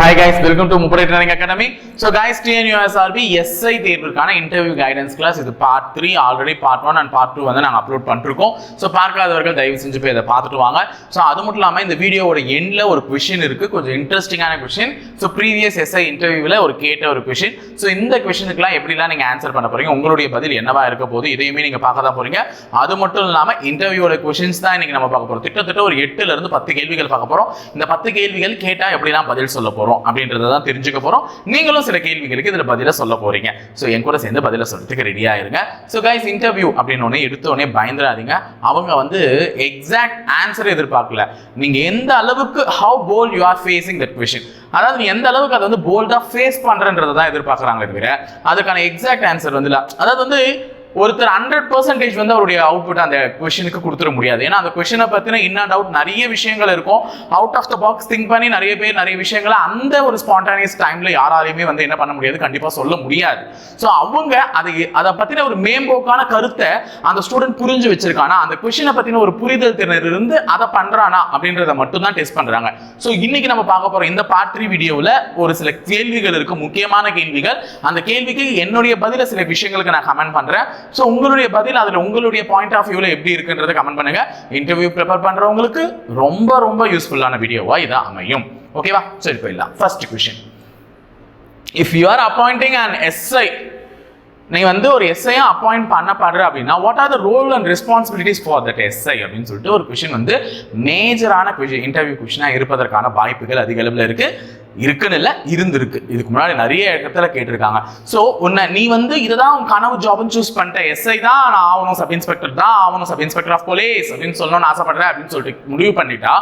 Hi guys welcome to முப்படை training academy so guys TNUSRB SI தேர்வுக்கான interview guidance class இது part three already part one and part two வந்து நாங்கள் upload பண்ணிருக்கோம். So பார்க்காதவர்கள் தயவு செஞ்சு போய் அதை பார்த்துட்டு வாங்க. ஸோ அது மட்டும் இல்லாமல் இந்த வீடியோவோட எண்டில் ஒரு கொஷின் இருக்குது கொஞ்சம் இன்ட்ரெஸ்டிங்கான கொஷின் ஸோ ப்ரீவியஸ் எஸ்ஐ இன்டர்வியூவில் ஒரு கேட்ட ஒரு கொஷின் ஸோ இந்த கொஷனுக்குலாம் எப்படிலாம் நீங்கள் ஆன்சர் பண்ண போகிறீங்க உங்களுடைய பதில் என்னவா இருக்க போகுது? இதையுமே நீங்கள் பார்க்க தான் போகிறீங்க அது மட்டும் இல்லாமல் இன்டர்வியூவோட கொஷின்ஸ் தான் நீங்கள் நம்ம பார்க்க போகிறோம் கிட்டத்தட்ட ஒரு எட்டுலேருந்து பத்து கேள்விகள் பார்க்க போகிறோம் இந்த பத்து கேள்விகள் கேட்டால் எப்படிலாம் பதில் சொல்ல போகிறோம் போகிறோம் அப்படின்றத தான் தெரிஞ்சுக்க போகிறோம் நீங்களும் சில கேள்விகளுக்கு இதில் பதிலாக சொல்ல போகிறீங்க ஸோ என் கூட சேர்ந்து பதிலாக சொல்கிறதுக்கு ரெடியாக இருங்க. ஸோ கைஸ் இன்டர்வியூ அப்படின்னு ஒன்று எடுத்த உடனே பயந்துடாதீங்க. அவங்க வந்து எக்ஸாக்ட் ஆன்சர் எதிர்பார்க்கல. நீங்கள் எந்த அளவுக்கு how bold you are facing that question அதாவது நீ எந்த அளவுக்கு அதை வந்து போல்டாக ஃபேஸ் பண்ணுறன்றதை தான் எதிர்பார்க்கறாங்களே தவிர அதுக்கான எக்ஸாக்ட் ஆன்சர் வந்து இல்லை. அதாவது வந்து ஒருத்தர் ஹண்ட்ரட் பர்சன்டேஜ் வந்து அவருடைய அவுட்புட் அந்த கொஷனுக்கு கொடுத்துட முடியாது. ஏன்னா அந்த கொஷனை பற்றின இன் அண்ட் அவுட் நிறைய விஷயங்கள் இருக்கும். Out of the box think பண்ணி நிறைய பேர் நிறைய விஷயங்களை அந்த ஒரு ஸ்பான்டானியஸ் டைமில் யாராலையுமே வந்து என்ன பண்ண முடியாது கண்டிப்பாக சொல்ல முடியாது. ஸோ அவங்க அதை அதை பற்றின ஒரு மேம்போக்கான கருத்தை அந்த ஸ்டூடெண்ட் புரிஞ்சு வச்சிருக்கானா அந்த கொஷனை பற்றின ஒரு புரிதல் திறன் இருந்து அதை பண்ணுறானா அப்படின்றத மட்டும் தான் டெஸ்ட் பண்ணுறாங்க ஸோ இன்னைக்கு நம்ம பார்க்க போகிறோம் இந்த பார்ட் த்ரீ வீடியோவில் ஒரு சில கேள்விகள் இருக்கு முக்கியமான கேள்விகள். அந்த கேள்விக்கு என்னுடைய பதில சில விஷயங்களுக்கு நான் கமெண்ட் பண்ணுறேன் ஸோ உங்களுடைய பதில் அதில் உங்களுடைய பாயிண்ட் ஆஃப் வியூவில் எப்படி இருக்குன்றதை கமெண்ட் பண்ணுங்க. இன்டர்வியூ ப்ரிப்பேர் பண்ணுறவங்களுக்கு ரொம்ப ரொம்ப யூஸ்ஃபுல்லான வீடியோவா இது அமையும். ஓகேவா சரி போயிடலாம். First question if you are appointing and SI நீ வந்து ஒரு எஸ்ஐயா அப்பாயிண்ட் பண்ணப்படுற அப்படின்னா what are the role and responsibilities for that SI அப்படின்னு சொல்லிட்டு ஒரு கொஷின் வந்து மேஜரான கொஷின் இன்டர்வியூ கொஷினாக இருப்பதற்கான வாய்ப்புகள் அதிக அளவில் இருக்குது இருக்குன்னு இல்லை இருந்திருக்கு. இதுக்கு முன்னாடி நிறைய இடத்துல கேட்டிருக்காங்க. ஸோ உன்னை நீ வந்து இதுதான் உன் கனவு ஜாப்னு சூஸ் பண்ணிட்ட. எஸ்ஐ தான் நான் ஆகணும் சப் இன்ஸ்பெக்டர் தான் ஆகணும் சப் இன்ஸ்பெக்டர் ஆஃப் போலீஸ் அப்படின்னு சொல்லணும்னு ஆசைப்படுறேன் அப்படின்னு சொல்லிட்டு முடிவு பண்ணிட்டா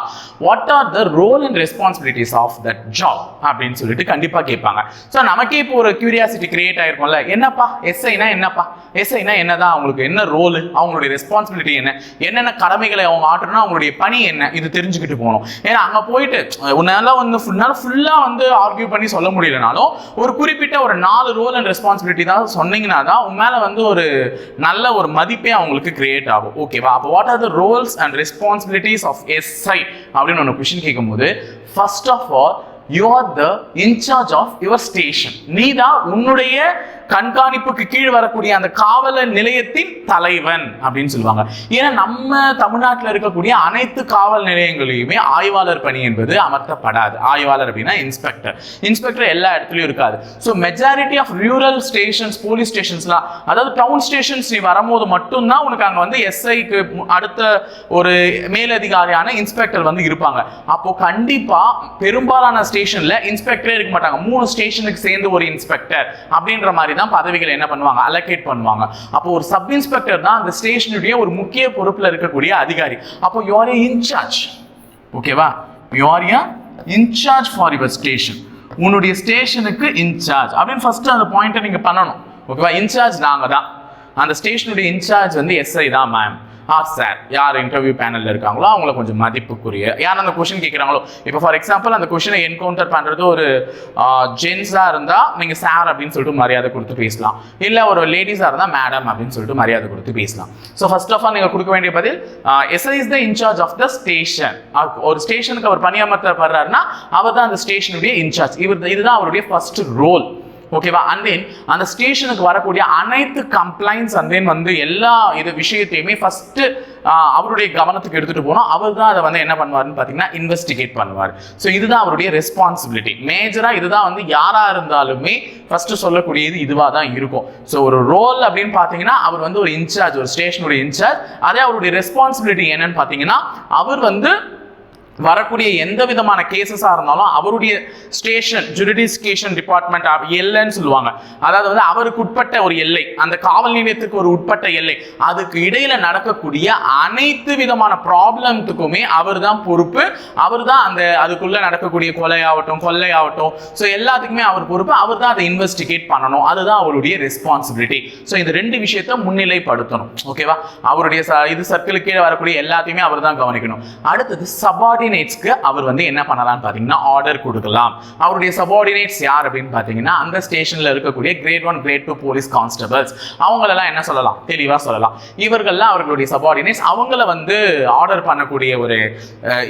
what are the role and responsibilities of that job அப்படின்னு சொல்லிட்டு கண்டிப்பாக கேட்பாங்க. ஸோ நமக்கே இப்போ ஒரு கியூரியாசிட்டி கிரியேட் ஆயிருக்கும்ல. என்னப்பா? எஸ்ஐனா என்னப்பா? எஸ்ஐனா என்னதான்? அவங்களுக்கு என்ன ரோல் அவங்களுடைய ரெஸ்பான்சிபிலிட்டி என்ன? என்னென்ன கடமைகளை அவங்க ஆட்டணும்னா அவங்களுடைய பணி என்ன? இது தெரிஞ்சுக்கிட்டு போகணும். ஏன்னா அங்கே போயிட்டு உன்னால வந்து ஃபுல்லாக ஃபுல்லாக வந்து ஆர்கியூ பண்ணி சொல்ல முடியலனாலும் ஒரு குறிப்பிட்ட ஒரு நாலு ரோல் அண்ட் ரெஸ்பான்சிபிலிட்டி தான் சொன்னீங்கன்னா தான் உன் மேலே வந்து ஒரு நல்ல ஒரு மதிப்பே அவங்களுக்கு கிரியேட் ஆகும். ஓகேவா அப்போ what are the roles and responsibilities of SI அப்படின்னு ஒன்று கொஷின் கேட்கும்போது first of all you are the in charge of your station நீ தான் உன்னுடைய கண்காணிப்புக்கு கீழ் வரக்கூடிய அந்த காவல நிலையத்தின் தலைவன் அப்படின்னு சொல்லுவாங்க. ஏன்னா நம்ம தமிழ்நாட்டில் இருக்கக்கூடிய அனைத்து காவல் நிலையங்களையுமே ஆய்வாளர் பணி என்பது அமர்த்தப்படாது. ஆய்வாளர் அப்படின்னா இன்ஸ்பெக்டர் இன்ஸ்பெக்டர் எல்லா இடத்துலையும் இருக்காது. So majority of rural stations police ஸ்டேஷன்ஸ்லாம் அதாவது டவுன் ஸ்டேஷன்ஸ் நீ வரும்போது மட்டும்தான் உனக்கு அங்கே வந்து எஸ்ஐக்கு அடுத்த ஒரு மேலதிகாரியான இன்ஸ்பெக்டர் வந்து இருப்பாங்க. அப்போ கண்டிப்பா பெரும்பாலான ஸ்டேஷன்ல இன்ஸ்பெக்டரே இருக்க மாட்டாங்க. மூணு ஸ்டேஷனுக்கு சேர்ந்து ஒரு இன்ஸ்பெக்டர் அப்படின்ற மாதிரி தான் பதவிகளை என்ன பண்ணுவாங்க? அலோகேட் பண்ணுவாங்க. அப்போ ஒரு சப் இன்ஸ்பெக்டர் தான் அந்த ஸ்டேஷனுடைய ஒரு முக்கிய பொறுப்புல இருக்கக்கூடிய அதிகாரி. அப்போ யூஆர் இன்சார்ஜ் ஓகேவா you are in charge for your station உன்னுடைய ஸ்டேஷனுக்கு இன்சார்ஜ் அப்படின்னு ஃபர்ஸ்ட் அந்த பாயிண்ட்டை நீங்க பண்ணணும். ஓகேவா இன்சார்ஜ் நாங்க தான். அந்த ஸ்டேஷனுடைய இன்சார்ஜ் வந்து எஸ்ஐ தான் மேம் Ah, ஆ சார் யார் இன்டர்வியூ பேனலில் இருக்காங்களோ அவங்கள கொஞ்சம் மதிப்புக்குரிய யார் அந்த கொஷின் கேட்குறாங்களோ இப்போ ஃபார் எக்ஸாம்பிள் அந்த கொஷினை என்கவுண்டர் பண்ணுறது ஒரு ஜென்ஸாக இருந்தால் நீங்கள் சார் அப்படின்னு சொல்லிட்டு மரியாதை கொடுத்து பேசலாம். இல்லை ஒரு லேடிஸாக இருந்தால் மேடம் அப்படின்னு சொல்லிட்டு மரியாதை கொடுத்து பேசலாம். ஸோ ஃபர்ஸ்ட் ஆஃப் ஆல் நீங்கள் கொடுக்க வேண்டிய பதில் SI is the in charge of the station ஒரு ஸ்டேஷனுக்கு அவர் பணியமர்த்தப்படுறாருன்னா அவர் தான் அந்த ஸ்டேஷனுடைய இன்சார்ஜ் இவர் இதுதான் அவருடைய ஃபர்ஸ்ட் ரோல் ஓகேவா? அண்ட் தென் அந்த ஸ்டேஷனுக்கு வரக்கூடிய அனைத்து கம்ப்ளைண்ட்ஸ் அண்ட் தென் வந்து எல்லா இது விஷயத்தையுமே ஃபஸ்ட்டு அவருடைய கவனத்துக்கு எடுத்துகிட்டு போனோம். அவர் தான் அதை வந்து என்ன பண்ணுவார்னு பார்த்தீங்கன்னா இன்வெஸ்டிகேட் பண்ணுவார். ஸோ இதுதான் அவருடைய ரெஸ்பான்சிபிலிட்டி மேஜராக இதுதான் வந்து யாராக இருந்தாலுமே ஃபஸ்ட்டு சொல்லக்கூடியது இதுவாக தான் இருக்கும். ஸோ ஒரு ரோல் அப்படின்னு பார்த்தீங்கன்னா அவர் வந்து ஒரு இன்சார்ஜ் ஒரு ஸ்டேஷனுடைய இன்சார்ஜ். அதே அவருடைய ரெஸ்பான்சிபிலிட்டி என்னன்னு பார்த்தீங்கன்னா அவர் வந்து வரக்கூடிய எந்த விதமான கேசஸாக இருந்தாலும் அவருடைய ஸ்டேஷன் ஜுடிடிஸ்கேஷன் டிபார்ட்மெண்ட் எல்லைன்னு சொல்லுவாங்க. அதாவது வந்து அவருக்கு உட்பட்ட ஒரு எல்லை அந்த காவல் நிலையத்துக்கு ஒரு உட்பட்ட எல்லை அதுக்கு இடையில நடக்கக்கூடிய அனைத்து விதமான ப்ராப்ளம்த்துக்குமே அவர் தான் பொறுப்பு. அவர் தான் அந்த அதுக்குள்ள நடக்கக்கூடிய கொலை ஆகட்டும் கொள்ளை ஆகட்டும் ஸோ எல்லாத்துக்குமே அவர் பொறுப்பு. அவர் தான் அதை இன்வெஸ்டிகேட் பண்ணணும். அதுதான் அவருடைய ரெஸ்பான்சிபிலிட்டி ஸோ இந்த ரெண்டு விஷயத்த முன்னிலைப்படுத்தணும். ஓகேவா அவருடைய இது சர்க்கிளுக்கு கீழே வரக்கூடிய எல்லாத்தையுமே அவர் தான் கவனிக்கணும். அடுத்தது சபார்டி சபார்டினேட்ஸ்க்கு அவர் வந்து என்ன பண்ணலாம்னு பார்த்தீங்கன்னா ஆர்டர் கொடுக்கலாம். அவருடைய சபார்டினேட்ஸ் யார் அப்படின்னு பார்த்தீங்கன்னா அந்த ஸ்டேஷன்ல இருக்கக்கூடிய grade one grade two police constables அவங்களெல்லாம் என்ன சொல்லலாம்? தெளிவாக சொல்லலாம். இவர்கள்லாம் அவர்களுடைய சபார்டினேட்ஸ் அவங்கள வந்து ஆர்டர் பண்ணக்கூடிய ஒரு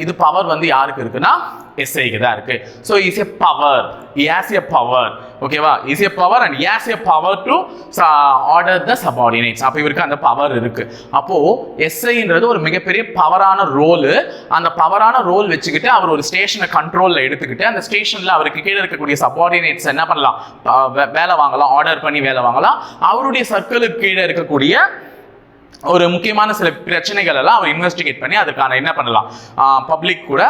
இது பவர் வந்து யாருக்கு இருக்குன்னா எஸ்ஐக்கு தான் இருக்கு so is a power as a power ஓகேவா is a power and as a power to order the subordinates அப்போ இவருக்கு அந்த பவர் இருக்கு. அப்போ எஸ்ஐன்றது ஒரு மிகப்பெரிய பவரான ரோலு அந்த பவரான ரோல் வச்சுக்கிட்டு அவர் ஒரு ஸ்டேஷனை கண்ட்ரோலில் எடுத்துக்கிட்டு அந்த ஸ்டேஷனில் அவருக்கு கீழே இருக்கக்கூடிய சபார்டினேட்ஸ் என்ன பண்ணலாம்? வே- வேலை வாங்கலாம். ஆர்டர் பண்ணி வேலை வாங்கலாம். அவருடைய சர்க்கிளுக்கு கீழே இருக்கக்கூடிய ஒரு முக்கியமான சில பிரச்சனைகள் எல்லாம் அவர் இன்வெஸ்டிகேட் பண்ணி அதுக்கான என்ன பண்ணலாம்? பப்ளிக் கூட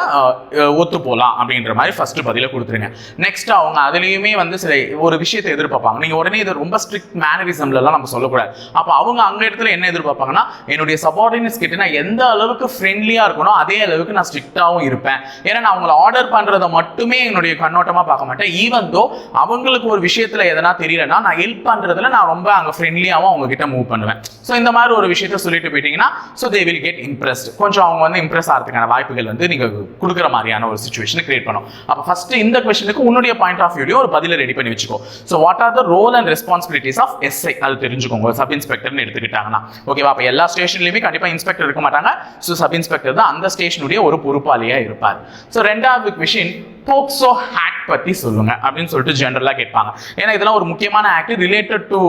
ஒத்து போகலாம் அப்படின்ற மாதிரி ஃபர்ஸ்ட் பதில கொடுத்துருங்க. நெக்ஸ்ட் அவங்க அதுலேயுமே வந்து சில ஒரு விஷயத்தை எதிர்பார்ப்பாங்க. நீங்க உடனே இது ரொம்ப ஸ்ட்ரிக்ட் மேனரிசம்லாம் நம்ம சொல்லக்கூடாது. அப்போ அவங்க அங்க இடத்துல என்ன எதிர்பார்ப்பாங்கன்னா என்னுடைய சபார்டினேட்ஸ் கிட்ட நான் எந்த அளவுக்கு ஃப்ரெண்ட்லியா இருக்கணும் அதே அளவுக்கு நான் ஸ்ட்ரிக்டாகவும் இருப்பேன். ஏன்னா நான் அவங்கள ஆர்டர் பண்றதை மட்டுமே என்னுடைய கண்ணோட்டமா பார்க்க மாட்டேன். ஈவன் தோ அவங்களுக்கு ஒரு விஷயத்துல எதனா தெரியலன்னா நான் ஹெல்ப் பண்றதுல நான் ரொம்ப அங்க ஃப்ரெண்ட்லியாகவும் அவங்க கிட்ட மூவ் பண்ணுவேன். ஸோ இந்த மாதிரி ஒரு விஷயத்த சொல்லிட்டு போயிட்டீங்கன்னா so they will get impressed கொஞ்சம் அவங்க வந்து இம்ப்ரெஸ் ஆகிறதுக்கான வாய்ப்புகள் வந்து நீங்க கொடுக்குற மாதிரியான ஒரு சுச்சுவேஷன் கிரியேட் பண்ணும். அப்போ ஃபர்ஸ்ட் இந்த கொஸ்டினுக்கு உன்னுடைய பாயிண்ட் ஆஃப் வியூலையும் ஒரு பதில ரெடி பண்ணி வச்சுக்கோ. So what are the role and responsibilities of SI அது தெரிஞ்சுக்கோங்க. சப் இன்ஸ்பெக்டர்னு எடுத்துக்கிட்டாங்கன்னா. ஓகேவா அப்போ எல்லா ஸ்டேஷன்லையுமே கண்டிப்பா இன்ஸ்பெக்டர் இருக்க மாட்டாங்க. ஸோ சப் இன்ஸ்பெக்டர் தான் அந்த ஸ்டேஷனுடைய ஒரு பொறுப்பாளியாக இருப்பார். ஸோ ரெண்டாவது கொஷின் போக்சோ ஆக்ட் பற்றி சொல்லுங்க அப்படின்னு சொல்லிட்டு ஜென்ரலாக கேட்பாங்க. ஏன்னா இதெல்லாம் ஒரு முக்கியமான ஆக்ட் ரிலேட்டட் டு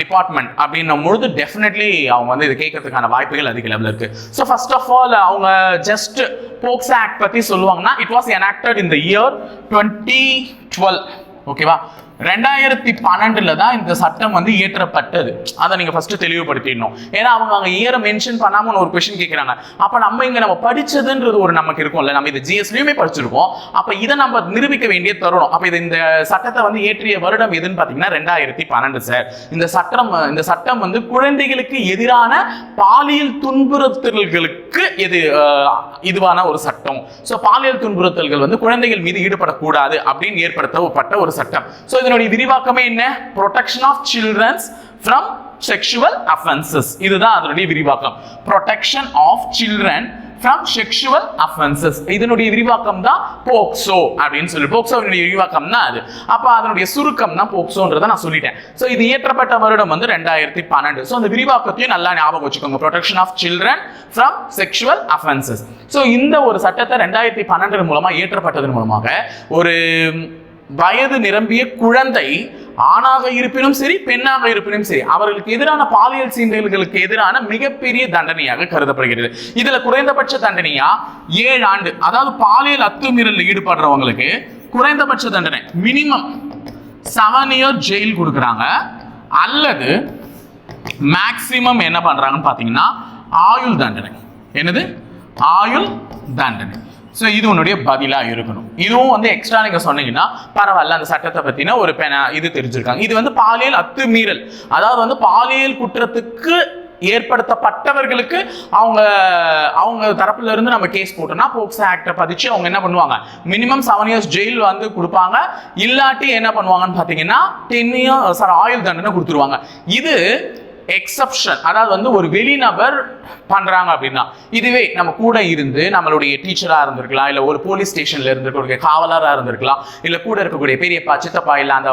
டிபார்ட்மெண்ட் அப்படின்னும் பொழுது டெஃபினெட்லி அவங்க வந்து இது கேட்கறதுக்கான வாய்ப்புகள் அதிக லெவலில் இருக்கு. ஸோ ஃபர்ஸ்ட் ஆஃப் ஆல் அவங்க ஜஸ்ட் போக்சோ ஆக்ட் பற்றி சொல்லுவாங்கன்னா it was enacted in the year twenty twelve ஓகேவா ரெண்டாயிரத்தி பன்னெண்டுல தான் இந்த சட்டம் வந்து இயற்றப்பட்டது. அதை நீங்க ஃபர்ஸ்ட் தெளிவுபடுத்திடணும். ஏன்னா அவங்க அங்கே இயரை மென்ஷன் பண்ணாம ஒரு கொஸ்டின் கேட்கிறாங்க அப்ப நம்ம இங்க நம்ம படிச்சதுன்றது ஒரு நமக்கு இருக்கும்ல. நம்ம இது ஜிஎஸ்லயுமே படிச்சிருக்கோம். அப்ப இதை நம்ம நிரூபிக்க வேண்டிய தருணம். அப்ப இது இந்த சட்டத்தை வந்து இயற்றிய வருடம் எதுன்னு பாத்தீங்கன்னா ரெண்டாயிரத்தி பன்னெண்டு சார் இந்த சட்டம் இந்த சட்டம் வந்து குழந்தைகளுக்கு எதிரான பாலியல் துன்புறுத்தல்களுக்கு எது இது இதுவான ஒரு சட்டம். ஸோ பாலியல் துன்புறுத்தல்கள் வந்து குழந்தைகள் மீது ஈடுபடக்கூடாது அப்படின்னு ஏற்படுத்தப்பட்ட ஒரு சட்டம். ஸோ இதனுடைய விரிவாக்கமே என்ன? Protection of childrens from sexual offences இதுதான் அதனுடைய விரிவாக்கம். Protection of children from sexual offences இதனுடைய விரிவாக்கம் தான் போக்சோ அப்படின்னு சொல்லி. போக்சோவினுடைய விரிவாக்கம் தான் அது. அப்போ அதனுடைய சுருக்கம் தான் போக்சோன்றதை நான் சொல்லிட்டேன். ஸோ இது இயற்றப்பட்ட வருடம் வந்து ரெண்டாயிரத்தி பன்னெண்டு. ஸோ அந்த விரிவாக்கத்தையும் நல்லா ஞாபகம் வச்சுக்கோங்க. Protection of children from sexual offences so இந்த ஒரு சட்டத்தை ரெண்டாயிரத்தி பன்னெண்டு மூலமாக இயற்றப்பட்டதன் மூலமாக ஒரு வயது நிரம்பிய குழந்தை ஆணாக இருப்பினும் சரி பெண்ணாக இருப்பினும் சரி அவர்களுக்கு எதிரான பாலியல் சீண்டல்களுக்கு எதிரான மிகப்பெரிய தண்டனையாக கருதப்படுகிறது. இதுல குறைந்தபட்ச தண்டனையா? ஏழு ஆண்டு. அதாவது பாலியல் அத்துமீறல் ஈடுபடுறவங்களுக்கு குறைந்தபட்ச தண்டனை. மினிமம் செவன் இயர் ஜெயில் கொடுக்குறாங்க. அல்லது மேக்சிமம் என்ன பண்றாங்கன்னு பாத்தீங்கன்னா ஆயுள் தண்டனை. என்னது? ஆயுள் தண்டனை. ஸோ இது உன்னுடைய பதிலாக இருக்கணும். இதுவும் வந்து எக்ஸ்ட்ரா நீங்கள் சொன்னீங்கன்னா பரவாயில்ல அந்த சட்டத்தை பற்றின ஒரு பென இது தெரிஞ்சிருக்காங்க. இது வந்து பாலியல் அத்துமீறல். அதாவது வந்து பாலியல் குற்றத்துக்கு ஏற்படுத்தப்பட்டவர்களுக்கு அவங்க அவங்க தரப்புல இருந்து நம்ம கேஸ் போட்டோம்னா போக்சோ ஆக்டை பதிச்சு அவங்க என்ன பண்ணுவாங்க? மினிமம் செவன் இயர்ஸ் ஜெயில் வந்து கொடுப்பாங்க. இல்லாட்டி என்ன பண்ணுவாங்கன்னு பார்த்தீங்கன்னா டென் இயர் சார் ஆயுள் தண்டனை கொடுத்துருவாங்க. இது எக்ஸப்ஷன் அதாவது வந்து ஒரு வெளிநபர் பண்ணுறாங்க அப்படின்னா இதுவே நம்ம கூட இருந்து நம்மளுடைய டீச்சராக இருந்திருக்கலாம் இல்லை ஒரு போலீஸ் ஸ்டேஷனில் இருந்திருக்கக்கூடிய காவலராக இருந்திருக்கலாம் இல்லை கூட இருக்கக்கூடிய பெரியப்பா சித்தப்பா இல்லை அந்த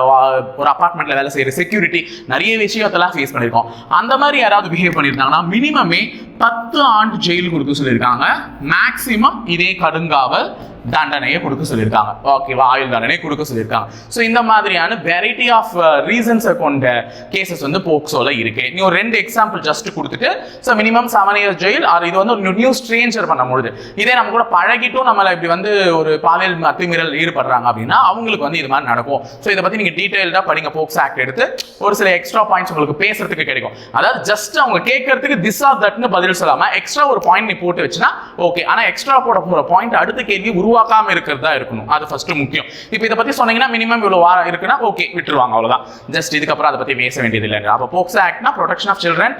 ஒரு அப்பார்ட்மெண்ட்டில் வேலை செய்கிற செக்யூரிட்டி நிறைய விஷயத்தெல்லாம் ஃபேஸ் பண்ணியிருக்கோம். அந்த மாதிரி யாராவது பிஹேவ் பண்ணியிருந்தாங்கன்னா மினிமமே பத்து ஆண்டு ஜெயில் கொடுத்து சொல்லியிருக்காங்க. மேக்சிமம் இதே கடுங்காவல் தண்டனையை கொடுக்க சொல்லியிருக்காங்க. ஓகேவா ஆயுள் தண்டனை கொடுக்க சொல்லியிருக்காங்க. ஸோ இந்த மாதிரியான வெரைட்டி ஆஃப் ரீசன்ஸை கொண்ட கேசஸ் வந்து போக்சோல இருக்கு. நீ ஒரு ரெண்டு எக்ஸாம்பிள் ஜஸ்ட் கொடுத்துட்டு so minimum seven years jail or இது வந்து ஒரு நியூ ஸ்ட்ரேஞ்சர் பண்ணும்பொழுது இதே நம்ம கூட பழகிட்டும் நம்மளை இப்படி வந்து ஒரு பாலியல் அத்துமீறல் ஈடுபடுறாங்க அப்படின்னா அவங்களுக்கு வந்து இது மாதிரி நடக்கும். ஸோ இதை பத்தி நீங்க டீட்டெயில்டாக படிங்க போக்ஸ் ஆக்ட் எடுத்து ஒரு சில எக்ஸ்ட்ரா பாயிண்ட்ஸ் உங்களுக்கு பேசுறதுக்கு கிடைக்கும். அதாவது ஜஸ்ட் அவங்க கேட்கறதுக்கு திஸ் ஆர் தட்னு பதில் சொல்லாமல் எக்ஸ்ட்ரா ஒரு பாயிண்ட் நீ போட்டு வச்சுனா ஓகே ஆனா எக்ஸ்ட்ரா போட போகிற பாயிண்ட் அடுத்த கேள்வி உருவாக்காமல் இருக்கிறதா இருக்கணும். அது ஃபர்ஸ்ட் முக்கியம். இப்போ இதை பற்றி சொன்னீங்கன்னா மினிமம் இவ்வளோ வாரம் இருக்குன்னா ஓகே விட்டுருவாங்க அவ்வளோதான் ஜஸ்ட் இதுக்கப்புறம் அதை பற்றி பேச வேண்டியது இல்லைங்க. அப்போ POCSO ஆக்ட்னா protection of children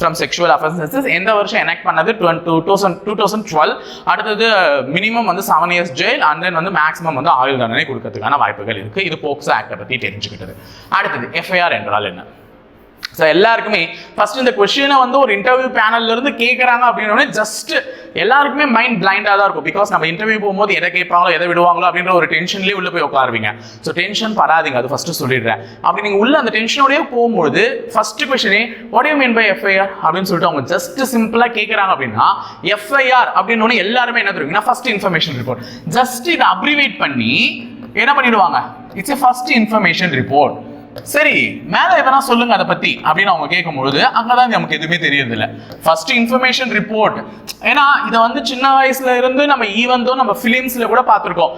from sexual offences எந்த வருஷம் எனக்ட் பண்ணது? Two thousand two thousand twelve அடுத்தது மினிமம் வந்து seven years jail and then வந்து மேக்ஸிமம் வந்து ஆயுள் தண்டனை கொடுக்கறதுக்கான வாய்ப்புகள் இருக்குது இது போக்சோ ஆக்டை பற்றி தெரிஞ்சுக்கிட்டது. அடுத்தது எஃப்ஐஆர் என்றால் என்ன? ஸோ எல்லாருக்குமே ஃபர்ஸ்ட் இந்த கொஷினை வந்து ஒரு இன்டர்வியூ பேனல்ல இருந்து கேட்குறாங்க அப்படின்னோடனே ஜஸ்ட் எல்லாருக்குமே மைண்ட் பிளைண்டாக தான் இருக்கும். பிகாஸ் நம்ம இன்டர்வியூ போகும்போது எதை கேட்பாங்களோ எதை விடுவாங்களோ அப்படின்ற ஒரு டென்ஷன்லேயே உள்ள போய் உட்காருவீங்க. ஸோ டென்ஷன் படாதீங்க. அது ஃபர்ஸ்ட் சொல்லிடுறேன். அப்படி நீங்கள் உள்ள அந்த டென்ஷனோடய போகும்போது first கொஸ்டினே what you mean by FIR அப்படின்னு சொல்லிட்டு அவங்க ஜஸ்ட் சிம்பிளாக கேட்குறாங்க அப்படின்னா எஃப்ஐஆர் அப்படின்னு எல்லாருமே என்ன தெரியுங்கன்னா ஃபர்ஸ்ட் இன்ஃபர்மேஷன் ரிப்போர்ட் ஜஸ்ட் இதை அப்ரிவேட் பண்ணி என்ன பண்ணிடுவாங்க? It's a first information report சரி மேல எதனா சொல்லுங்க அதை பத்தி அப்படின்னு அவங்க கேட்கும்பொழுது அங்கதான் நமக்கு எதுவுமே தெரியறது இல்ல ஃபர்ஸ்ட் இன்ஃபர்மேஷன் ரிப்போர்ட் ஏன்னா இதை வந்து சின்ன வயசுல இருந்து நம்ம ஈவந்தோ நம்ம ஃபிலிம்ஸ்ல கூட பார்த்துருக்கோம்.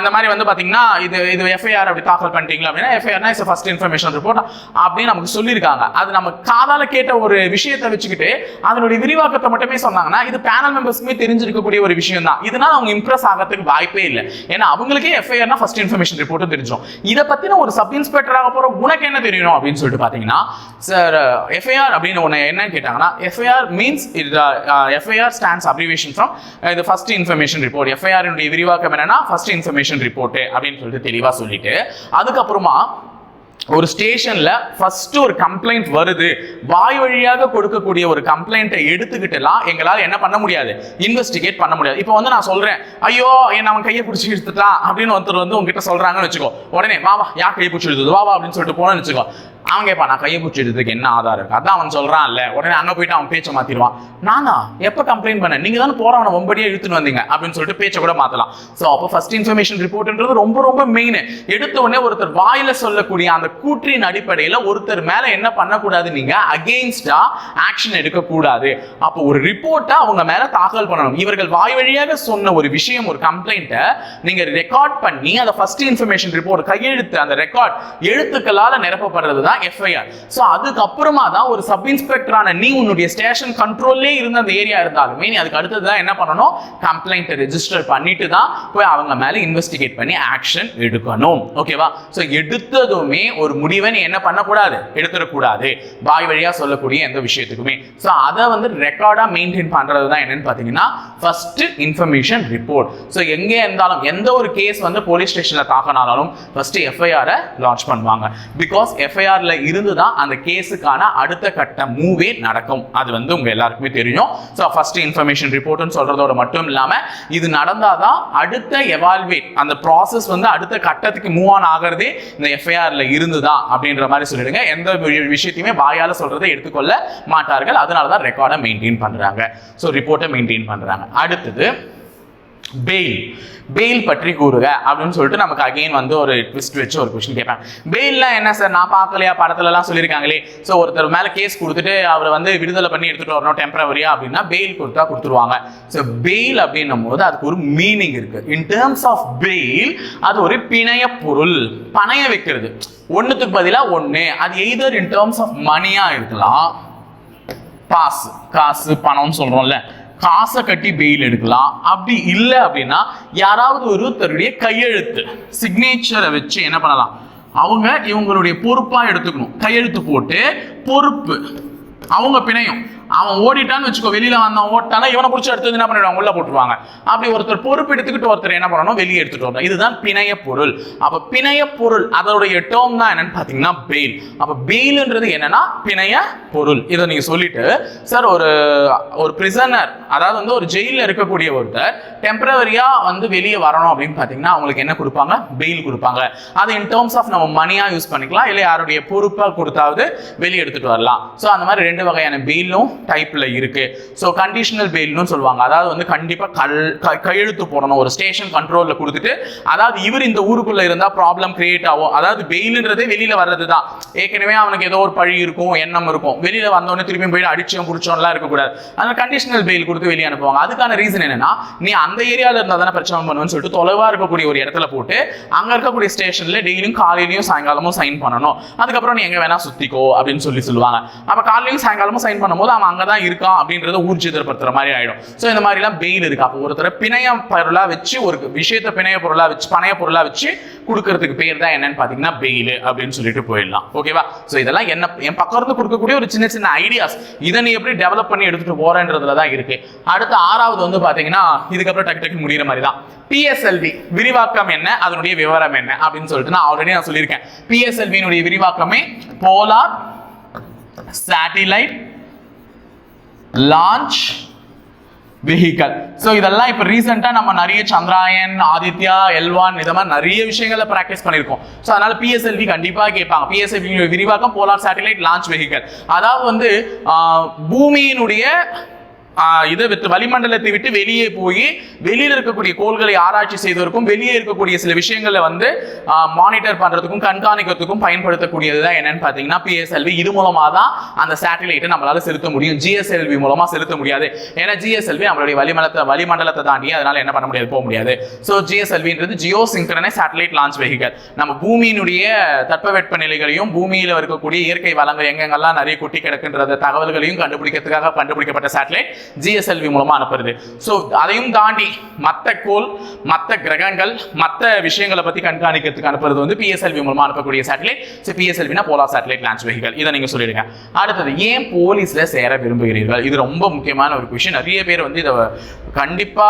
இந்த மாதிரி வந்து பாத்தீங்கன்னா இது இது எஃப்ஐஆர் அப்படி தாக்கல் பண்ணிட்டீங்களா அப்படின்னா எஃப்ஐஆர்னா இஸ் ஃபர்ஸ்ட் இன்ஃபர்மேஷன் ரிப்போர்ட் அப்படின்னு நமக்கு சொல்லியிருக்காங்க. அது நம்ம காதால கேட்ட ஒரு விஷயத்தை வச்சுக்கிட்டு அதனுடைய விரிவாக்கத்தை மட்டுமே சொன்னாங்கன்னா இது பேனல் மெம்பர்ஸ்க்குமே தெரிஞ்சிருக்கக்கூடிய ஒரு விஷயம் தான் இதனால அவங்க இம்ப்ரெஸ் ஆகிறதுக்கு வாய்ப்பே இல்லை. ஏன்னா அவங்களுக்கே எஃப்ஐஆர்னா ஃபர்ஸ்ட் இன்ஃபர்மேஷன் ரிப்போர்ட்டும் தெரிஞ்சோம் இதை பத்தின ஒரு சப் இன்ஸ்பெக்டராக போற உனக்கு என்ன தெரியணும் அப்படின்னு சொல்லிட்டு பார்த்தீங்கன்னா சார் எஃப்ஐஆர் அப்படின்னு ஒன்று என்னன்னு கேட்டாங்கன்னா FIR means FIR stands abbreviation from இது ஃபர்ஸ்ட் இன்ஃபர்மேஷன் ரிப்போர்ட் எஃப்ஐஆர் விரிவாக்கம் என்னன்னா ஃபர்ஸ்ட் இன்ஃபர்மேஷன் ரிப்போர்ட் அப்படின்னு சொல்லிட்டு தெளிவாக சொல்லிட்டு அதுக்கப்புறமா ஒரு ஸ்டேஷன்ல ஃபர்ஸ்ட் ஒரு கம்ப்ளைண்ட் வருது. வாய் வழியாக கொடுக்கக்கூடிய ஒரு கம்ப்ளைண்ட்டை எடுத்துக்கிட்டுலாம் எங்களால் என்ன பண்ண முடியாது? இன்வெஸ்டிகேட் பண்ண முடியாது. இப்போ வந்து நான் சொல்றேன். ஐயோ என்ன அவன் கையை பிடிச்சி இழுத்துட்டான் அப்படின்னு ஒருத்தர் வந்து உங்ககிட்ட சொல்றாங்கன்னு வச்சுக்கோ. உடனே வா வா யார் கையை பிடிச்சி எடுத்தது வா வா அப்படின்னு சொல்லிட்டு போனேன்னு வச்சுக்கோ. அவன் கேட்பான் நான் கையை பிடிச்சி என்ன ஆதாரம் இருக்கு? அதான் அவன் சொல்றான்ல. உடனே அங்க போயிட்டு அவன் பேச்சை மாத்திடுவான். நானா எப்ப கம்ப்ளைண்ட் பண்ண? நீங்க தானே போறவன ஒம்படியா இழுத்துன்னு வந்தீங்க. அப்படின்னு சொல்லிட்டு பேச்சை கூட மாத்தலாம். ஸோ அப்போ ஃபர்ஸ்ட் இன்ஃபர்மேஷன் ரிப்போர்ட்ன்றது ரொம்ப ரொம்ப மெயின் எடுத்த உடனே ஒருத்தர் வாயில சொல்லக்கூடிய அந்த கூற்றின் அடிப்படையில் ஒருத்தர் மேல என்ன பண்ணக்கூடாது நீங்க? அகெயின்ஸ்டா ஆக்ஷன் எடுக்கக்கூடாது. அப்போ ஒரு ரிப்போர்ட்டை அவங்க மேல தாக்கல் பண்ணணும். இவர்கள் வாய் வழியாக சொன்ன ஒரு விஷயம் ஒரு கம்ப்ளைண்ட்டை நீங்க ரெக்கார்ட் பண்ணி அதை ஃபர்ஸ்ட் இன்ஃபர்மேஷன் ரிப்போர்ட் கையெழுத்து அந்த ரெக்கார்ட் எழுத்துக்களால நிரப்பப்படுறது தான் எஃப்ஐஆர் ஸோ அதுக்கப்புறமா தான் ஒரு சப் இன்ஸ்பெக்டரான நீ உன்னுடைய ஸ்டேஷன் கண்ட்ரோல்லே இருந்த அந்த ஏரியா இருந்தாலுமே நீ அதுக்கு அடுத்தது தான் என்ன பண்ணணும்? கம்ப்ளைண்ட் ரெஜிஸ்டர் பண்ணிட்டு தான் போய் அவங்க மேல இன்வெஸ்டிகேட் பண்ணி ஆக்ஷன் எடுக்கணும். ஓகேவா ஸோ எடுத்ததுமே ஒரு முடிவை நீ என்ன பண்ணக்கூடாது? எடுத்துடக்கூடாது. பாய் வழியா சொல்லக்கூடிய எந்த விஷயத்துக்குமே. ஸோ அதை வந்து ரெக்கார்டா மெயின்டைன் பண்றது தான் என்னன்னு பார்த்தீங்கன்னா ஃபர்ஸ்ட் இன்ஃபர்மேஷன் ரிப்போர்ட் ஸோ எங்கே இருந்தாலும் எந்த ஒரு கேஸ் வந்து போலீஸ் ஸ்டேஷனில் தாக்கினாலும் ஃபர்ஸ்ட் எஃப்ஐஆரை லான்ச் பண்ணுவாங்க. பிகாஸ் எஃப்ஐஆர் எஃப்ஐஆர்ல இருந்து தான் அந்த கேஸுக்கான அடுத்த கட்ட மூவே நடக்கும். அது வந்து உங்க எல்லாருக்குமே தெரியும். ஸோ ஃபர்ஸ்ட் இன்ஃபர்மேஷன் ரிப்போர்ட்னு சொல்றதோட மட்டும் இல்லாம இது நடந்தாதான் அடுத்த எவால்வேட் அந்த ப்ராசஸ் வந்து அடுத்த கட்டத்துக்கு மூவ் ஆன் ஆகிறதே இந்த எஃப்ஐஆர்ல இருந்து தான் அப்படின்ற மாதிரி சொல்லிடுங்க. எந்த விஷயத்தையுமே வாயால சொல்றதை எடுத்துக்கொள்ள மாட்டார்கள். அதனால தான் ரெக்கார்டை மெயின்டைன் பண்றாங்க. ஸோ ரிப்போர்ட்டை மெயின்டைன் பண்றாங்க. அடுத்தது பெயில் பெயில் பற்றி கூறுக அப்படின்னு சொல்லிட்டு நமக்கு அகைன் வந்து ஒரு ட்விஸ்ட் வச்சு ஒரு கொஸ்டின் கேட்பாங்க பெயில்லாம் என்ன சார் நான் பார்க்கலையா? படத்துலலாம் சொல்லியிருக்காங்களே. ஸோ ஒருத்தர் மேலே கேஸ் கொடுத்துட்டு அவரை வந்து விடுதலை பண்ணி எடுத்துகிட்டு வரணும் டெம்பரவரியா அப்படின்னா பெயில் கொடுத்தா கொடுத்துருவாங்க. ஸோ பெயில் அப்படின்னும் போது அதுக்கு ஒரு மீனிங் இருக்குது இன் டேர்ம்ஸ் ஆஃப் பெயில் அது ஒரு பிணைய பொருள். பணைய வைக்கிறது. ஒன்றுத்துக்கு பதிலாக ஒன்று அது எய்தர் இன் டேர்ம்ஸ் ஆஃப் மணியாக இருக்கலாம். பாஸ் காசு பணம்னு சொல்கிறோம்ல காசை கட்டி பெயில் எடுக்கலாம். அப்படி இல்லை அப்படின்னா யாராவது ஒருத்தருடைய கையெழுத்து சிக்னேச்சரை வச்சு என்ன பண்ணலாம்? அவங்க இவங்களுடைய பொறுப்பாக எடுத்துக்கணும். கையெழுத்து போட்டு பொறுப்பு. அவங்க பிணையும். அவன் ஓடிட்டான்னு வச்சுக்கோ வெளியில வந்தான் ஓட்டானா இவனை பிடிச்சி எடுத்து என்ன பண்ணிடுவாங்க? உள்ள போட்டுருவாங்க. அப்படி ஒருத்தர் பொறுப்பு எடுத்துக்கிட்டு ஒருத்தர் என்ன பண்ணணும்? வெளியே எடுத்துட்டு வரணும். இதுதான் பிணைய பொருள். அப்ப பிணைய பொருள் அதோடைய டேர்ம் தான் என்னன்னு பாத்தீங்கன்னா பெயில் அப்ப பெயில்ன்றது என்னன்னா பிணைய பொருள். இதை நீங்க சொல்லிட்டு சார் ஒரு ஒரு பிரிசனர் அதாவது வந்து ஒரு ஜெயிலில் இருக்கக்கூடிய ஒருத்தர் டெம்பரவரியா வந்து வெளியே வரணும் அப்படின்னு பாத்தீங்கன்னா அவங்களுக்கு என்ன கொடுப்பாங்க? பெயில் கொடுப்பாங்க. அது இன் டேர்ம்ஸ் ஆஃப் நம்ம மணியா யூஸ் பண்ணிக்கலாம் இல்லை யாருடைய பொறுப்பா கொடுத்தாவது வெளியே எடுத்துட்டு வரலாம். ஸோ அந்த மாதிரி ரெண்டு வகையான பெயிலும் டைப்பில் இருக்கு. ஸோ கண்டிஷனல் பெயில்னு சொல்லுவாங்க. அதாவது வந்து கண்டிப்பாக கல் கையெழுத்து போடணும். ஒரு ஸ்டேஷன் கண்ட்ரோலில் கொடுத்துட்டு அதாவது இவர் இந்த ஊருக்குள்ளே இருந்தால் ப்ராப்ளம் கிரியேட் ஆகும். அதாவது பெயிலுன்றதே வெளியில் வர்றது தான் ஏற்கனவே அவனுக்கு ஏதோ ஒரு பழி இருக்கும் எண்ணம் இருக்கும். வெளியில் வந்தோடனே திரும்பி போயிட்டு அடிச்சோம் பிடிச்சோம்லாம் இருக்கக்கூடாது. அதனால் கண்டிஷனல் பெயில் கொடுத்து வெளியே அனுப்புவாங்க. அதுக்கான ரீசன் என்னன்னா நீ அந்த ஏரியாவில் இருந்தால் தானே பிரச்சனை பண்ணுவேன்னு சொல்லிட்டு தொலைவாக இருக்கக்கூடிய ஒரு இடத்துல போட்டு அங்கே இருக்கக்கூடிய ஸ்டேஷனில் டெய்லியும் காலையிலையும் சாயங்காலமும் சைன் பண்ணணும். அதுக்கப்புறம் நீ எங்கே வேணால் சுற்றிக்கோ அப்படின்னு சொல்லி சொல்லுவாங்க. அப்போ காலையிலும் சாயங்காலமும் சைன் பண்ணும்போது அவன் அங்கதான் இருக்கான் அப்படின்றத ஊர்ஜிதப்படுத்துற மாதிரி ஆயிடும். ஸோ இந்த மாதிரி எல்லாம் பெயில் இருக்கு. அப்போ ஒருத்தரை பிணைய பொருளா வச்சு ஒரு விஷயத்தை பிணைய பொருளா வச்சு பணைய பொருளா வச்சு கொடுக்கறதுக்கு பேர் தான் என்னன்னு பாத்தீங்கன்னா பெயில் அப்படின்னு சொல்லிட்டு போயிடலாம். ஓகேவா ஸோ இதெல்லாம் என்ன என் பக்கம் இருந்து கொடுக்கக்கூடிய ஒரு சின்ன சின்ன ஐடியாஸ் இதை நீ எப்படி டெவலப் பண்ணி எடுத்துட்டு போறேன்றதுல தான் இருக்கு. அடுத்து ஆறாவது வந்து பாத்தீங்கன்னா இதுக்கப்புறம் டக்கு டக்கு முடிகிற மாதிரி தான். பிஎஸ்எல்வி விரிவாக்கம் என்ன? அதனுடைய விவரம் என்ன? அப்படின்னு சொல்லிட்டு நான் ஆல்ரெடி நான் சொல்லியிருக்கேன். பிஎஸ்எல்வியினுடைய விரிவாக்கமே polar satellite launch vehicle so இதெல்லாம் இப்போ ரீசெண்டாக நம்ம நிறைய சந்திராயன் ஆதித்யா எல்வான் இதை மாதிரி நிறைய விஷயங்களை ப்ராக்டிஸ் பண்ணியிருக்கோம் ஸோ அதனால் பிஎஸ்எல்வி கண்டிப்பாக கேட்பாங்க. பிஎஸ்எல்வி விரிவாக்கம் போலார் சேட்டலைட் லான்ச் வெஹிக்கல் அதாவது வந்து பூமியினுடைய இதை விட்டு வளிமண்டலத்தை விட்டு வெளியே போய் வெளியில் இருக்கக்கூடிய கோள்களை ஆராய்ச்சி செய்வதற்கும் வெளியே இருக்கக்கூடிய சில விஷயங்களை வந்து மானிட்டர் பண்றதுக்கும் கண்காணிக்கிறதுக்கும் பயன்படுத்தக்கூடியது தான் என்னன்னு பார்த்தீங்கன்னா பிஎஸ்எல்வி இது மூலமா தான் அந்த சேட்டலைட்டை நம்மளால செலுத்த முடியும். ஜிஎஸ்எல்வி மூலமா செலுத்த முடியாது. ஏன்னா ஜிஎஸ்எல்வி நம்மளுடைய வளிமண்டலத்தை வளிமண்டலத்தை தாண்டி அதனால என்ன பண்ண முடியாது போக முடியாது. ஸோ ஜிஎஸ்எல்வின்றது geosynchronous satellite launch vehicle நம்ம பூமியினுடைய தட்பவெட்ப நிலைகளையும் பூமியில் இருக்கக்கூடிய இயற்கை வளங்கள் எங்கெங்கெல்லாம் நிறைய கொட்டி கிடக்குன்றத தகவல்களையும் கண்டுபிடிக்கிறதுக்காக கண்டுபிடிக்கப்பட்ட சேட்டலைட் ஜிஎஸ்எல்வி மூலமா அனுப்புறது. ஸோ அதையும் தாண்டி மற்ற கோள் மற்ற கிரகங்கள் மற்ற விஷயங்களை பத்தி கண்காணிக்கிறதுக்கு அனுப்புறது வந்து பிஎஸ்எல்வி மூலமாக அனுப்பக்கூடிய சேட்டலைட் ஸோ பிஎஸ்எல்வினா போலார் சேட்டலைட் லான்ச் வெஹிக்கல் இதை நீங்க சொல்லிடுங்க. அடுத்தது ஏன் போலீஸ்ல சேர விரும்புகிறீர்கள்? இது ரொம்ப முக்கியமான ஒரு விஷயம் நிறைய பேர் வந்து இதை கண்டிப்பா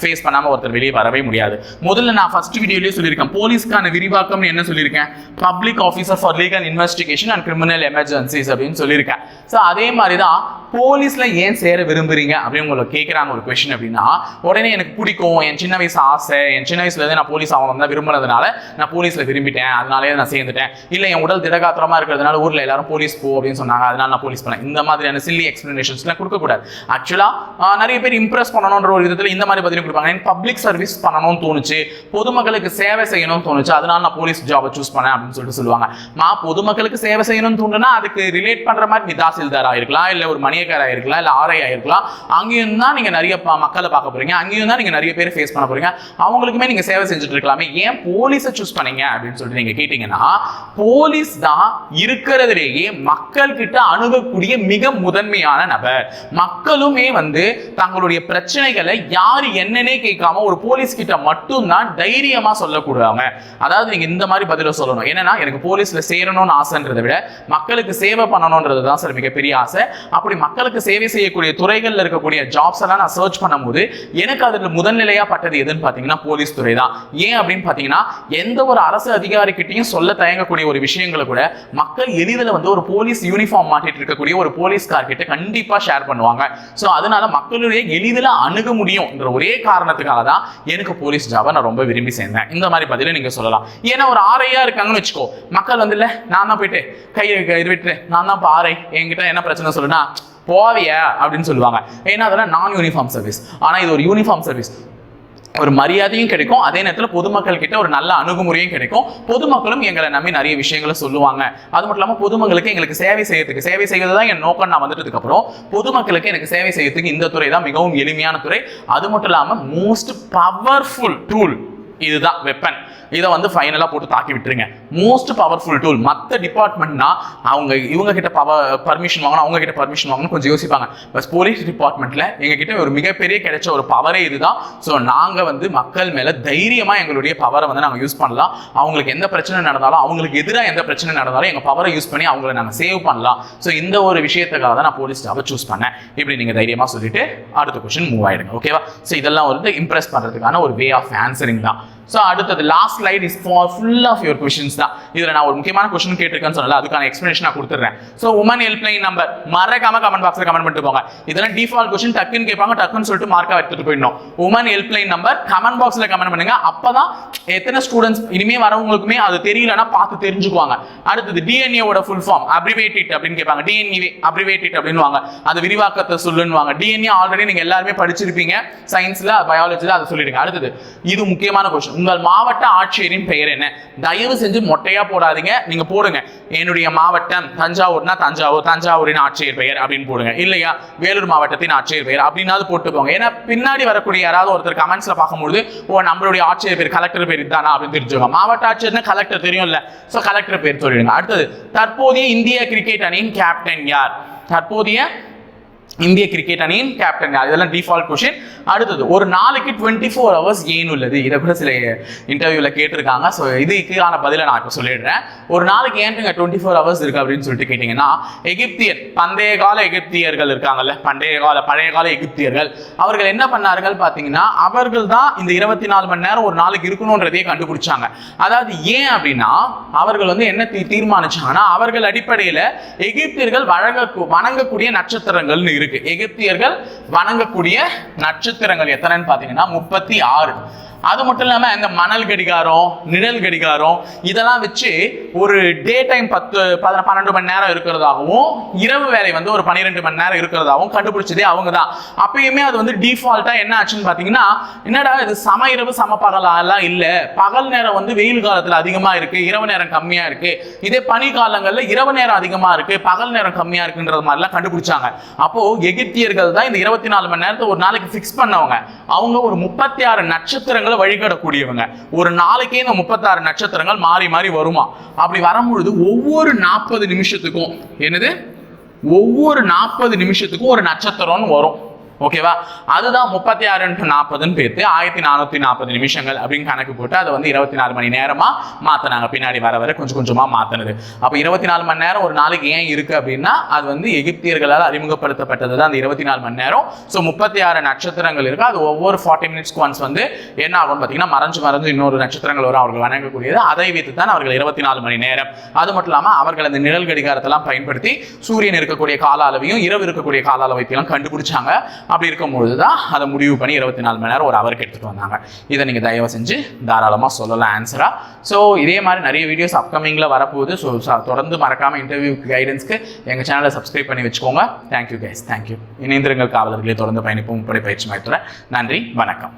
ஃபேஸ் பண்ணாம ஒருத்தர் வெளியே வரவே முடியாது. முதல்ல நான் ஃபர்ஸ்ட் வீடியோலேயே சொல்லியிருக்கேன். போலீஸ்க்கான விரிவாக்கம் என்ன சொல்லியிருக்கேன்? Public officer for legal investigation and criminal emergencies அப்படின்னு சொல்லியிருக்கேன். ஸோ அதே மாதிரி தான் போலீஸ்ல ஏன் சேர விரும்புறீங்க அப்படின்னு உங்களை கேட்குறாங்க ஒரு கொஷின் அப்படின்னா உடனே எனக்கு பிடிக்கும் என் சின்ன வயசு ஆசை என் சின்ன வயசுலேருந்து நான் போலீஸ் ஆகணும் தான் விரும்புறதுனால நான் போலீஸில் விரும்பிட்டேன். அதனாலே நான் சேர்ந்துட்டேன். இல்லை என் உடல் திடகாத்திரமா இருக்கிறதுனால ஊரில் எல்லாரும் போலீஸ் போ அப்படின்னு சொன்னாங்க. அதனால நான் போலீஸ் பண்ணேன் இந்த மாதிரியான சில்லி எக்ஸ்பிளனேஷன்ஸ்லாம் கொடுக்கக்கூடாது ஆக்சுவலா நிறைய பேர் இம்ப்ரெஸ் பண்ணணுன்ற ஒரு விதத்தில் இந்த மாதிரி பதிலும் கொடுப்பாங்க. எனக்கு பப்ளிக் சர்வீஸ் பண்ணணும்னு தோணுச்சு. பொதுமக்களுக்கு சேவை செய்யணும்னு தோணுச்சு. அதனால நான் போலீஸ் ஜாபை சூஸ் பண்ணேன் அப்படின்னு சொல்லிட்டு சொல்லுவாங்க. நான் பொதுமக்களுக்கு சேவை செய்யணும்னு தோணுன்னா அதுக்கு ரிலேட் பண்ணுற மாதிரி நீ தாசில்தாரா இருக்கலாம் இல்லை ஒரு மணியக்காராக இருக்கலாம் இல்லை ஆர்ஐ இருக்கலாம். அங்கேயும் தான் நீங்க நிறைய மக்களை பார்க்க போறீங்க. அங்கேயும் தான் நீங்கள் நிறைய பேர் ஃபேஸ் பண்ண போறீங்க. அவங்களுக்குமே நீங்கள் சேவை செஞ்சுட்டு இருக்கலாமே. ஏன் போலீஸை சூஸ் பண்ணீங்க? அப்படின்னு சொல்லிட்டு நீங்கள் கேட்டீங்கன்னா போலீஸ் தான் இருக்கிறதுலேயே மக்கள் கிட்ட அணுகக்கூடிய மிக முதன்மையான நபர். மக்களுமே வந்து தங்களுடைய பிரச்சனைகளை யார் என்னன்னே கேட்காம ஒரு போலீஸ் கிட்ட மட்டும்தான் தைரியமா சொல்லக்கூடாம. அதாவது நீங்க இந்த மாதிரி பதில சொல்லணும். என்னன்னா எனக்கு போலீஸ்ல சேரணும்னு ஆசைன்றதை விட மக்களுக்கு சேவை பண்ணணும்ன்றது தான் சார் மிகப்பெரிய ஆசை. அப்படி மக்களுக்கு சேவை செய்யக்கூடிய துறைகளில் இருக்கக்கூடிய ஜாப்ஸ் எல்லாம் நான் சர்ச் பண்ணும்போது எனக்கு அதில் முதல்நிலையாக பட்டது எதுன்னு பார்த்தீங்கன்னா போலீஸ் துறை தான். ஏன் அப்படின்னு பார்த்தீங்கன்னா எந்த ஒரு அரசு அதிகாரிக்கிட்டையும் சொல்ல தயங்கக்கூடிய ஒரு விஷயங்களை கூட மக்கள் எளிதில் வந்து ஒரு போலீஸ் யூனிஃபார்ம் மாட்டிட்டு இருக்கக்கூடிய ஒரு போலீஸ்கார் கிட்ட ஷேர் பண்ணுவாங்க. ஸோ அதனால மக்களுடைய எளிதில் அணுக முடியும்ன்ற ஒரே காரணத்துக்காக தான் எனக்கு போலீஸ் ஜாபை நான் ரொம்ப விரும்பி சேர்ந்தேன். இந்த மாதிரி பதிலை நீங்கள் சொல்லலாம். ஏன்னா ஒரு ஆரையா இருக்காங்கன்னு வச்சுக்கோ. மக்கள் வந்து இல்லை நான் தான் போயிட்டு கை இது விட்டுறேன் நான் தான் ஆரை. என்கிட்ட என்ன பிரச்சனை சொல்லுன்னா போவியா அப்படின்னு சொல்லுவாங்க. ஏன்னா அதெல்லாம் நான் யூனிஃபார்ம் சர்வீஸ் ஆனால் இது ஒரு யூனிஃபார்ம் சர்வீஸ் ஒரு மரியாதையும் கிடைக்கும். அதே நேரத்தில் பொதுமக்கள் கிட்ட ஒரு நல்ல அணுகுமுறையும் கிடைக்கும். பொதுமக்களும் எங்களை நம்பி நிறைய விஷயங்களை சொல்லுவாங்க. அது மட்டும் இல்லாமல் பொதுமக்களுக்கு எங்களுக்கு சேவை செய்யறதுக்கு சேவை செய்வது தான் என் நோக்கம். நான் வந்துட்டதுக்கு அப்புறம் பொதுமக்களுக்கு எனக்கு சேவை செய்யறதுக்கு இந்த துறை தான் மிகவும் எளிமையான துறை. அது மட்டும் இல்லாமல் மோஸ்ட் பவர்ஃபுல் டூல் இதுதான் வெப்பன் இதை வந்து ஃபைனலாக போட்டு தாக்கி விட்டுருங்க. மோஸ்ட் பவர்ஃபுல் டூல் மற்ற டிபார்ட்மெண்ட்னா அவங்க இவங்க கிட்ட பவர் பர்மிஷன் வாங்கணும் அவங்க கிட்ட பர்மிஷன் வாங்கணும் கொஞ்சம் யோசிப்பாங்க. பஸ் போலீஸ் டிபார்ட்மெண்ட்டில் எங்ககிட்ட ஒரு மிகப்பெரிய கிடைச்ச ஒரு பவரே இதுதான். ஸோ நாங்கள் வந்து மக்கள் மேலே தைரியமாக எங்களுடைய பவரை வந்து நாங்கள் யூஸ் பண்ணலாம். அவங்களுக்கு எந்த பிரச்சனை நடந்தாலும் அவங்களுக்கு எதிராக எந்த பிரச்சனை நடந்தாலும் எங்கள் பவரை யூஸ் பண்ணி அவங்கள நாங்கள் சேவ் பண்ணலாம். ஸோ இந்த ஒரு விஷயத்துக்காக தான் நான் போலீஸ் ஜாபை சூஸ் பண்ணேன். இப்படி நீங்கள் தைரியமாக சொல்லிட்டு அடுத்த கொஸ்டின் மூவ் ஆயிடுங்க. ஓகேவா ஸோ இதெல்லாம் வந்து இம்ப்ரெஸ் பண்ணுறதுக்கான ஒரு வே ஆஃப் ஆன்சரிங் தான். ஸோ அடுத்தது last slide is for full of your questions தான். இதில் நான் ஒரு முக்கியமான கொஷின் கேட்டிருக்கேன்னு சொன்னல அதுக்கான எக்ஸ்பிளேஷன் நான் கொடுத்துட்றேன் ஸோ உமன் ஹெல்ப்லைன் நம்பர் மறக்காம கமெண்ட் பாக்ஸில் கமெண்ட் பண்ணிட்டு போங்க. இதெல்லாம் டிஃபால்ட் கொஷின் டக்குன்னு கேட்பாங்க டக்குன்னு சொல்லிட்டு மார்க்காக எடுத்துட்டு போயிடணும். உமன் ஹெல்ப்லைன் நம்பர் கமெண்ட் பாக்ஸில் கமெண்ட் பண்ணுங்க. அப்பதான் எத்தனை ஸ்டூடெண்ட்ஸ் இனிமே வரவங்களுக்குமே அது தெரியலன்னா பார்த்து தெரிஞ்சுக்குவாங்க. அடுத்தது டிஎன்ஏவோட ஃபுல் ஃபார்ம் அப்ரிவேட்டிட் அப்படின்னு கேட்பாங்க. டிஎன்ஏ அப்ரிவேட்டிட் அப்படின்னு அது விரிவாக்கத்தை சொல்லுன்னுவாங்க. டிஎன்ஏ ஆல்ரெடி நீங்க எல்லாருமே படிச்சிருப்பீங்க. சயின்ஸ்ல பயாலஜில அதை சொல்லிடுங்க. அடுத்தது இது முக்கியமான கொஸ்டின் உங்கள் மாவட்ட ஆட்சியரின் பெயர் என்ன? தயவு செஞ்சு மொட்டையா போடாதீங்க. நீங்க போடுங்க. என்னுடைய மாவட்டம் தஞ்சாவூர்னா தஞ்சாவூர் தஞ்சாவூரின் ஆட்சியர் பெயர் அப்படின்னு போடுங்க. இல்லையா? வேலூர் மாவட்டத்தின் ஆட்சியர் பெயர் அப்படின்னாவது போட்டுக்கோங்க. ஏன்னா பின்னாடி வரக்கூடிய யாராவது ஒருத்தர் கமெண்ட்ஸ்ல பார்க்கும்போது ஓ நம்மளுடைய ஆட்சியர் பேர் கலெக்டர் பேர் இதுதானா அப்படின்னு தெரிஞ்சுக்கோங்க. மாவட்ட ஆட்சியர்னா கலெக்டர் தெரியும்ல. ஸோ கலெக்டர் பேர் சொல்லிடுங்க. அடுத்தது தற்போதைய இந்திய கிரிக்கெட் அணியின் கேப்டன் யார்? தற்போதைய இந்திய கிரிக்கெட் அணியின் கேப்டன் யார்? இதெல்லாம் டிஃபால்ட் கொஷின் அடுத்தது ஒரு நாளைக்கு டுவெண்ட்டி ஃபோர் ஹவர்ஸ் ஏன் உள்ளது? இதை கூட சில இன்டர்வியூவில் கேட்டிருக்காங்க. ஸோ இதுக்கான பதிலை நான் இப்போ சொல்லிடுறேன். ஒரு நாளைக்கு ஏன்ட்டுங்க டுவெண்ட்டி ஃபோர் ஹவர்ஸ் இருக்கு அப்படின்னு சொல்லிட்டு கேட்டிங்கன்னா எகிப்தியர் பண்டைய கால எகிப்தியர்கள் இருக்காங்கல்ல. பண்டைய கால பழைய கால எகிப்தியர்கள். அவர்கள் என்ன பண்ணார்கள் பார்த்தீங்கன்னா அவர்கள் தான் இந்த இருபத்தி நாலு மணி நேரம் ஒரு நாளைக்கு இருக்கணுன்றதையே கண்டுபிடிச்சாங்க. அதாவது ஏன் அப்படின்னா அவர்கள் வந்து என்ன தீ- தீர்மானிச்சாங்கன்னா அவர்கள் அடிப்படையில் எகிப்தியர்கள் வழங்க வணங்கக்கூடிய நட்சத்திரங்கள்னு இருக்கு. இருக்கு. எகிப்தியர்கள் வணங்கக்கூடிய நட்சத்திரங்கள் எத்தனைன்னு பாத்தீங்கன்னா முப்பத்தி ஆறு. அது மட்டும் இல்லாமல் இந்த மணல் கடிகாரம் நிழல் கடிகாரம் இதெல்லாம் வச்சு ஒரு டே டைம் பத்து பதின பன்னெண்டு மணி நேரம் இருக்கிறதாகவும் இரவு வேலை வந்து ஒரு பன்னிரெண்டு மணி நேரம் இருக்கிறதாகவும் கண்டுபிடிச்சதே அவங்க தான் அப்பயுமே அது வந்து டிஃபால்ட்டாக என்ன ஆச்சுன்னு பார்த்தீங்கன்னா என்னடா இது சம இரவு சம பகலா? எல்லாம் பகல் நேரம் வந்து வெயில் காலத்தில் அதிகமாக இருக்கு இரவு நேரம் கம்மியாக இருக்கு. இதே பனி காலங்களில் இரவு நேரம் அதிகமாக இருக்கு பகல் நேரம் கம்மியாக இருக்குன்றது மாதிரிலாம் கண்டுபிடிச்சாங்க. அப்போ எகிப்தியர்கள் தான் இந்த இருபத்தி நாலு மணி நேரத்தை ஒரு நாளைக்கு ஃபிக்ஸ் பண்ணவங்க. அவங்க ஒரு முப்பத்தி ஆறு நட்சத்திரங்களை வழிபடக்கூடியவங்க ஒரு நாளைக்கே இந்த முப்பத்தாறு நட்சத்திரங்கள் மாறி மாறி வருமா? அப்படி வரும்பொழுது ஒவ்வொரு நாற்பது நிமிஷத்துக்கும் என்னது? ஒவ்வொரு நாற்பது நிமிஷத்துக்கும் ஒரு நட்சத்திரம்னு வரும். ஓகேவா அதுதான் முப்பத்தி ஆறு இன்ட்டு நாற்பதுன்னு பேர்த்து ஆயிரத்தி நானூற்றி நாற்பது நிமிஷங்கள் அப்படின்னு கணக்கு போட்டு அதை வந்து இருபத்தி நாலு மணி நேரமா மாத்தினாங்க. பின்னாடி வர வர கொஞ்சம் கொஞ்சமா மாத்தினது. அப்போ இருபத்தி நாலு மணி நேரம் ஒரு நாளைக்கு ஏன் இருக்கு அப்படின்னா அது வந்து எகிப்தியர்களால் அறிமுகப்படுத்தப்பட்டது தான் அந்த இருபத்தி நாலு மணி நேரம். ஸோ முப்பத்தி ஆறு நட்சத்திரங்கள் இருக்கு. அது ஒவ்வொரு ஃபார்ட்டி மினிட்ஸ்க்கு ஒன்ஸ் வந்து என்ன ஆகும்னு பார்த்தீங்கன்னா மறைஞ்சு மறைஞ்சு இன்னொரு நட்சத்திரங்கள் வரும். அவர்கள் வணங்கக்கூடியது. அதை வைத்து தான் அவர்கள் இருபத்தி நாலு மணி நேரம். அது மட்டும் இல்லாமல் அவர்கள் அந்த நிழல் கடிகாரத்தெல்லாம் பயன்படுத்தி சூரியன் இருக்கக்கூடிய கால அளவையும் இரவு இருக்கக்கூடிய கால அளவைத்தையும் கண்டுபிடிச்சாங்க. அப்படி இருக்கும்பொழுது தான் அதை முடிவு பண்ணி இருபத்தி நாலு மணி நேரம் ஒரு அவருக்கு எடுத்துகிட்டு வந்தாங்க. இதை நீங்கள் தயவு செஞ்சு தாராளமாக சொல்லலாம் ஆன்சராக ஸோ இதே மாதிரி நிறைய வீடியோஸ் அப்கமிங்கில் வரப்போகுது. ஸோ தொடர்ந்து மறக்காமல் இன்டர்வியூ கைடன்ஸ்க்கு எங்கள் சேனலை சப்ஸ்கிரைப் பண்ணி வச்சுக்கோங்க. தேங்க்யூ கைஸ் தேங்க்யூ இணைந்திருங்கள் காவலர்களே. தொடர்ந்து பயணிப்போம். முப்படை பயிற்சி மையத்துடன் நன்றி. வணக்கம்.